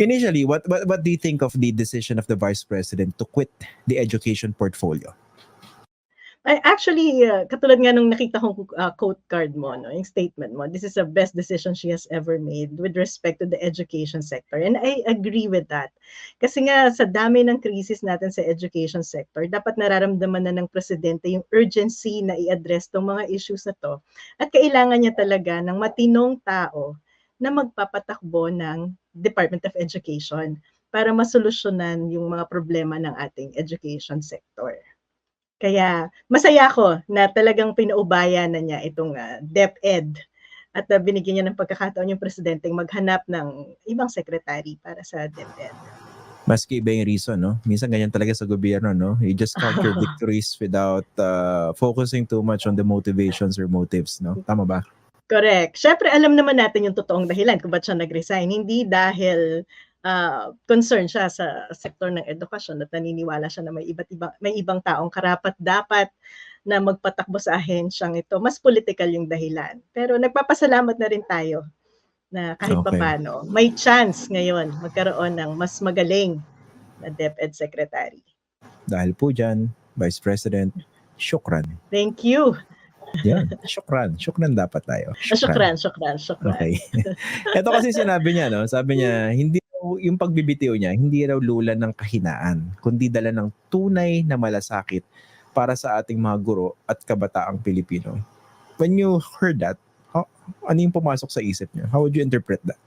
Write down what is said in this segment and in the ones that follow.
Initially, what, what what do you think of the decision of the vice president to quit the education portfolio? Ay, actually, uh, katulad nga nung nakita kong uh, quote card mo, no, yung statement mo, this is the best decision she has ever made with respect to the education sector. And I agree with that. Kasi nga, sa dami ng crisis natin sa education sector, dapat nararamdaman na ng presidente yung urgency na i-address tong mga issues na to. At kailangan niya talaga ng matinong tao na magpapatakbo ng Department of Education para masolusyonan yung mga problema ng ating education sector. Kaya masaya ako na talagang pinaubaya na niya itong uh, DepEd at uh, binigyan niya ng pagkakataon yung presidenteng maghanap ng ibang secretary para sa DepEd. Maski iba yung reason, no? Minsan ganyan talaga sa gobyerno, no? You just count your victories without uh, focusing too much on the motivations or motives, no? Tama ba? Correct. Siyempre, alam naman natin yung totoong dahilan kung ba't siya nag-resign. Hindi dahil uh, concern siya sa sektor ng edukasyon at naniniwala siya na may iba't ibang may ibang taong karapat dapat na magpatakbo sa ahensyang ito. Mas political yung dahilan. Pero nagpapasalamat na rin tayo na kahit Okay. papano may chance ngayon magkaroon ng mas magaling na DepEd secretary. Dahil po dyan, Vice President, syukran. Thank you. Yan, syukran. Syukran dapat tayo. Ah, Syukran, syukran, syukran. Okay. Ito kasi sinabi niya, no? Sabi niya, hindi yung pagbibitiw niya, hindi raw lula ng kahinaan, kundi dala ng tunay na malasakit para sa ating mga guro at kabataang Pilipino. When you heard that, how, ano yung pumasok sa isip niyo? How would you interpret that?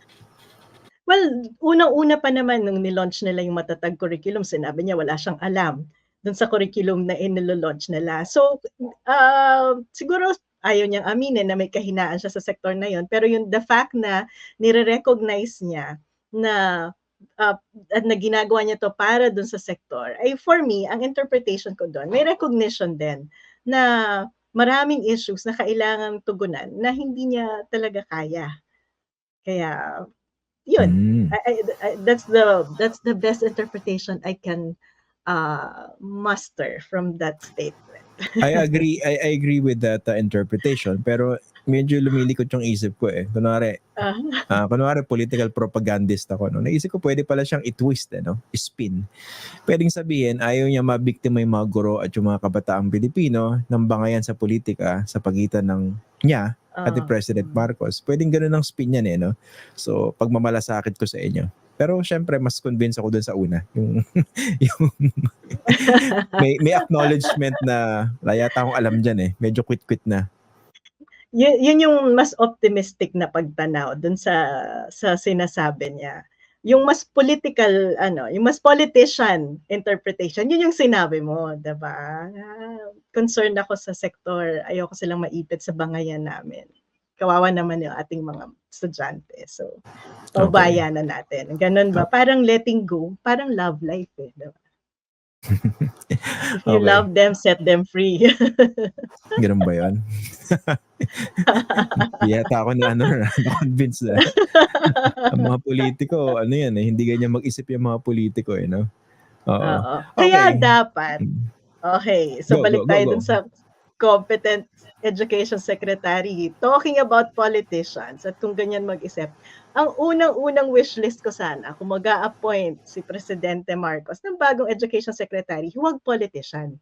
Well, unang-una pa naman nung nilaunch nila yung matatag curriculum, sinabi niya wala siyang alam dun sa curriculum na inilo-launch nila. So, uh, siguro ayaw niyang aminin na may kahinaan siya sa sektor na yon pero yung the fact na nire-recognize niya na uh, at na ginagawa niya to para dun sa sektor ay for me ang interpretation ko doon may recognition din na maraming issues na kailangang tugunan na hindi niya talaga kaya kaya yun Mm. I, I, I- that's the that's the best interpretation I can uh, muster from that statement. I agree I, I agree with that uh, interpretation pero medyo lumilikot yung isip ko eh. Kunwari, Uh, Ah, kunwari political propagandist ako, no? Naisip ko pwede pala siyang i-twist, eh, no? Spin. Pwedeng sabihin, ayaw niya mabiktima yung mga guro at yung mga kabataang Pilipino ng bangayan sa politika sa pagitan ng niya at ni uh, President Marcos. Pwedeng ganun ang spin yan, eh, no? So, pagmamalasakit ko sa inyo. Pero syempre, mas convinced ako dun sa una. Yung, yung may, may acknowledgement na wala yata akong alam dyan eh. Medyo quit-quit na. yun, yun yung mas optimistic na pagtanaw dun sa sa sinasabi niya. Yung mas political, ano, yung mas politician interpretation, yun yung sinabi mo, 'di ba? Ah, Concerned ako sa sektor, ayoko silang maipit sa bangayan namin. Kawawa naman yung ating mga estudyante. So, paubayan na natin. Ganun ba? Parang letting go, parang love life eh. 'di ba? If you Okay. love them, set them free. Ganun ba yun? Yata ako na ano, na-convince na. Ang mga politiko, ano yan eh, hindi ganyan mag-isip yung mga politiko eh, no? Oo. Kaya Okay. dapat, okay, so Go, balik go, go, tayo go. dun sa competent education secretary talking about politicians at kung ganyan mag-isip. Ang unang-unang wish list ko sana kung mag appoint si Presidente Marcos ng bagong education secretary, huwag politician.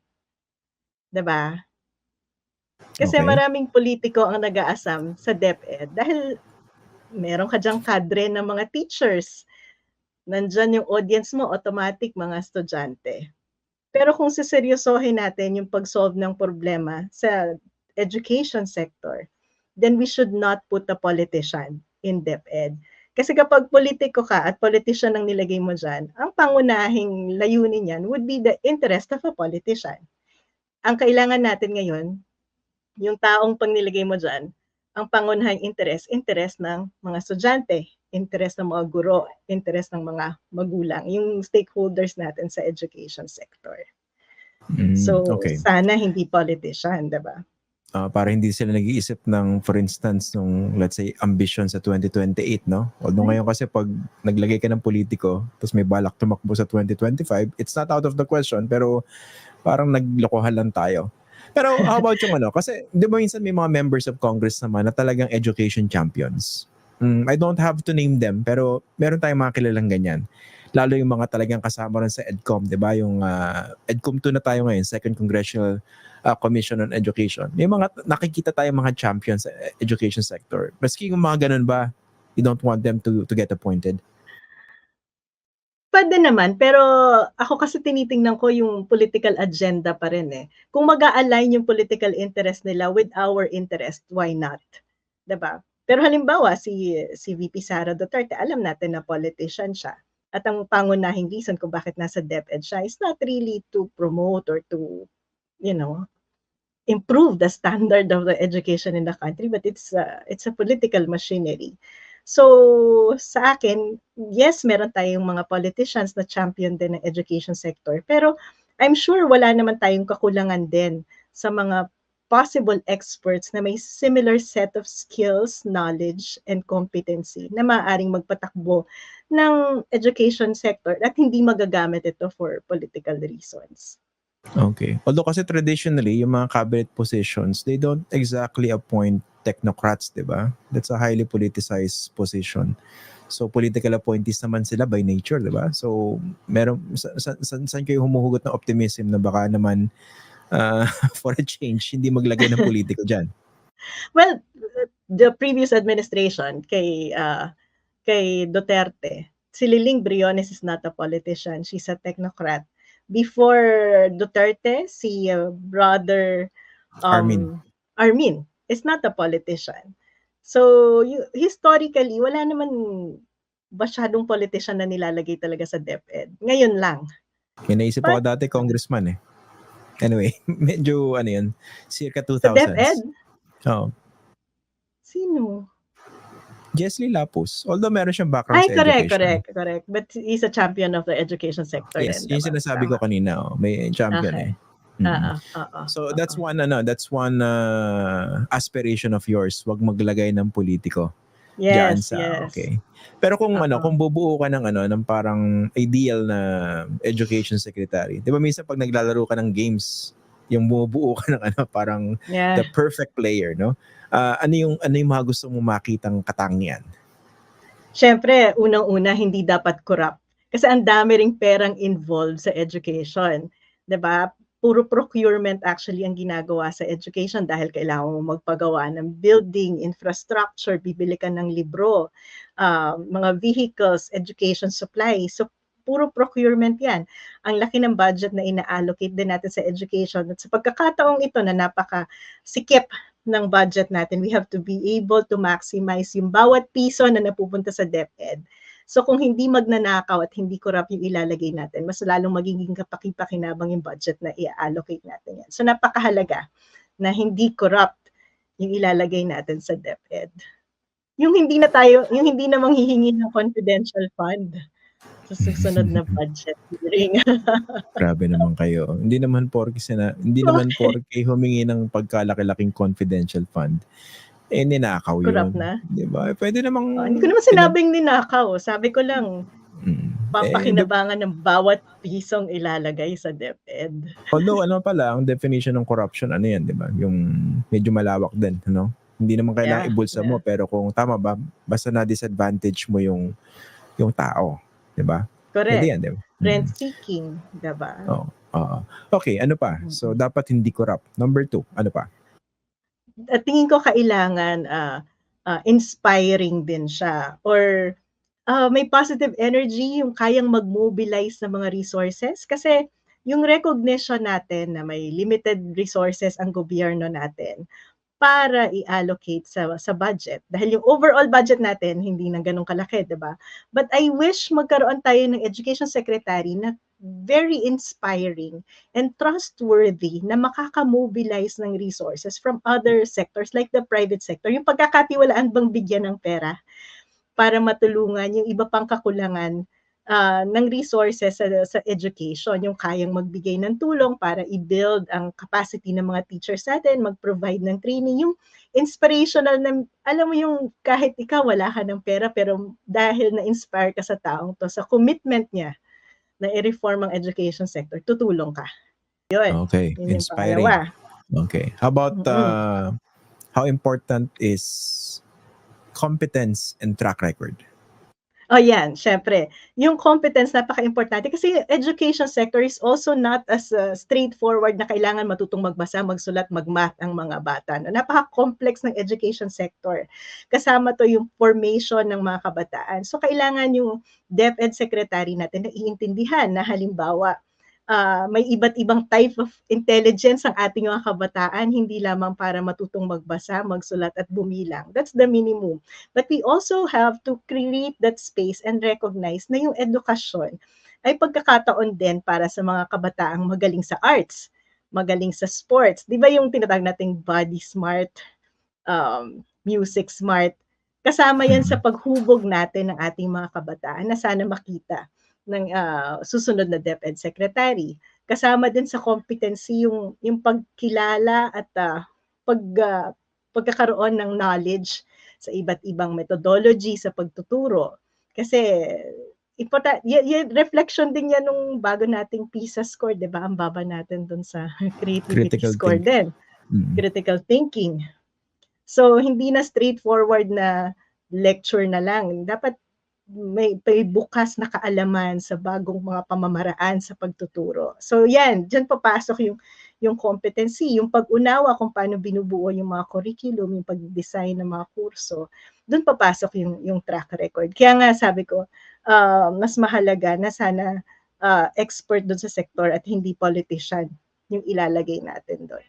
'Di ba? Kasi Okay. maraming politiko ang nag-aasam sa DepEd dahil meron ka diyang kadre ng mga teachers. Nandyan yung audience mo, automatic mga estudyante. Pero kung siseryosohin natin yung pag-solve ng problema sa education sector, then we should not put a politician in DepEd. Kasi kapag politiko ka at politician ang nilagay mo dyan, ang pangunahing layunin yan would be the interest of a politician. Ang kailangan natin ngayon, yung taong pang nilagay mo dyan, ang pangunahing interest, interest ng mga estudyante, interest ng mga guro, interest ng mga magulang, yung stakeholders natin sa education sector. Mm, So, okay. sana hindi politician, di ba? Ah, para hindi sila nag-iisip ng, for instance, nung, let's say, ambition sa 2028, no? Although ngayon kasi pag naglagay ka ng politiko, tapos may balak tumakbo sa 2025, it's not out of the question, pero parang naglokohan lang tayo. Pero how about yung ano? Kasi di ba minsan may mga members of Congress naman na talagang education champions. Mm, I don't have to name them, pero meron tayong mga kilalang ganyan. Lalo yung mga talagang kasama rin sa EDCOM, di ba? Yung ah, EDCOM 2 na tayo ngayon, Second Congressional ah, Commission on Education. May mga nakikita tayong mga champions sa education sector. Maski yung mga ganun ba, you don't want them to to get appointed? Puwede naman, pero ako kasi tinitingnan ko yung political agenda pa rin, eh. Kung mag-a-align yung political interest nila with our interest, why not? ba? Pero halimbawa si si VP Sara Duterte, alam natin na politician siya at ang pangunahing reason kung bakit nasa DepEd siya is not really to promote or to, you know, improve the standard of the education in the country, but it's a it's a political machinery. So, sa akin, yes, meron tayong mga politicians na champion din ng education sector, pero I'm sure wala naman tayong kakulangan din sa mga possible experts na may similar set of skills, knowledge, and competency na maaaring magpatakbo ng education sector at hindi magagamit ito for political reasons. Okay. Although kasi traditionally, yung mga cabinet positions, they don't exactly appoint technocrats, di ba? That's a highly politicized position. So political appointees naman sila by nature, di ba? So meron sa, sa, sa, saan kayo humuhugot ng optimism na baka naman uh, for a change hindi maglagay ng politiko diyan? Well, the previous administration kay uh, kay Duterte, si Liling Briones is not a politician, she's a technocrat. Before Duterte, si uh, brother um, Armin. Armin is not a politician. So, you, historically, wala naman masyadong politician na nilalagay talaga sa DepEd. Ngayon lang. May naisip ako dati congressman eh. Anyway, medyo ano yun, circa 2000s. Sa DepEd? Oo. Sino? Jesly Lapus. Although meron siyang background Ay, sa correct, education. correct, correct. But he's a champion of the education sector. Yes, din, yung diba? sinasabi ko kanina, oh, may champion Okay. eh. Mm. Oo, oo, So oo. that's one ano, that's one uh, aspiration of yours, wag maglagay ng politiko diyan Yes, sa yes. okay. Pero kung ano, Oo. kung bubuo ka ng ano, ng parang ideal na education secretary. 'Di ba minsan pag naglalaro ka ng games, yung bumubuo ka ng ano, parang Yeah. the perfect player, no? Ah, ano yung ano yung mga gusto mong makitang katangian? Siyempre, unang-una, hindi dapat corrupt. Kasi ang dami ring perang involved sa education. 'Di ba? Puro procurement actually ang ginagawa sa education dahil kailangan mo magpagawa ng building, infrastructure, bibili ka ng libro, ah, mga vehicles, education supply. So, puro procurement yan. Ang laki ng budget na ina-allocate din natin sa education. At sa pagkakataong ito na napaka sikip ng budget natin, we have to be able to maximize yung bawat piso na napupunta sa DepEd. So kung hindi magnanakaw at hindi corrupt yung ilalagay natin, mas lalong magiging kapaki-pakinabang yung budget na i-allocate natin yan. So napakahalaga na hindi corrupt yung ilalagay natin sa DepEd. Yung hindi na tayo, yung hindi na manghihingi ng confidential fund sa susunod na budget hearing. Grabe naman kayo. Hindi naman porke sina, hindi naman porke humingi ng pagkalaki-laking confidential fund. Eh ninakaw yun. Corrupt na? 'Di ba? Pwede namang Oh, hindi ko naman sinabing ninakaw. Sabi ko lang, Mm. Eh, papakinabangan ng bawat pisong ilalagay sa DepEd. Although ano pala, ang definition ng corruption, ano yan, di ba? Yung medyo malawak din, ano? Hindi naman kailangan Yeah, ibulsa mo, pero kung tama ba, basta na disadvantage mo yung yung tao, di ba? Correct. yan, di ba? Mm. Rent seeking, diba? Oo. oo. Okay, ano pa? So, dapat hindi corrupt. Number two, ano pa? At tingin ko kailangan ah, ah, inspiring din siya or ah, may positive energy yung kayang mag-mobilize ng mga resources kasi yung recognition natin na may limited resources ang gobyerno natin para i-allocate sa sa budget dahil yung overall budget natin hindi na ganun kalaki, 'di ba? But I wish magkaroon tayo ng education secretary na very inspiring and trustworthy na makaka-mobilize ng resources from other sectors like the private sector. Yung pagkakatiwalaan bang bigyan ng pera para matulungan yung iba pang kakulangan ah, ng resources sa, sa education, yung kayang magbigay ng tulong para i-build ang capacity ng mga teachers natin, mag-provide ng training, yung inspirational na, alam mo yung kahit ikaw wala ka ng pera, pero dahil na-inspire ka sa taong to, sa commitment niya na i-reform ang education sector, tutulong ka. Yun. Okay, Yun inspiring. pangalawa. Okay. How about uh, how important is competence and track record. Oh, yan, syempre. Yung competence napaka-importante kasi education sector is also not as uh, straightforward na kailangan matutong magbasa, magsulat, magmath ang mga bata. No? Napaka-complex ng education sector. Kasama to yung formation ng mga kabataan. So kailangan yung DepEd secretary natin na iintindihan na halimbawa uh, may iba't ibang type of intelligence ang ating mga kabataan, hindi lamang para matutong magbasa, magsulat at bumilang. That's the minimum. But we also have to create that space and recognize na yung edukasyon ay pagkakataon din para sa mga kabataang magaling sa arts, magaling sa sports. Di ba yung tinatawag nating body smart, um, music smart, kasama yan sa paghubog natin ng ating mga kabataan na sana makita ng uh, susunod na DepEd secretary. Kasama din sa competency yung yung pagkilala at uh, pag uh, pagkakaroon ng knowledge sa iba't ibang methodology sa pagtuturo. Kasi important y- y- reflection din yan nung bago nating PISA score, 'di ba? Ang baba natin doon sa creativity Critical score thinking. din. Mm. Critical thinking. So hindi na straightforward na lecture na lang. Dapat may, may bukas na kaalaman sa bagong mga pamamaraan sa pagtuturo. So yan, diyan papasok yung yung competency, yung pag-unawa kung paano binubuo yung mga curriculum, yung pag-design ng mga kurso. Doon papasok yung yung track record. Kaya nga sabi ko, uh, mas mahalaga na sana uh, expert doon sa sektor at hindi politician yung ilalagay natin doon.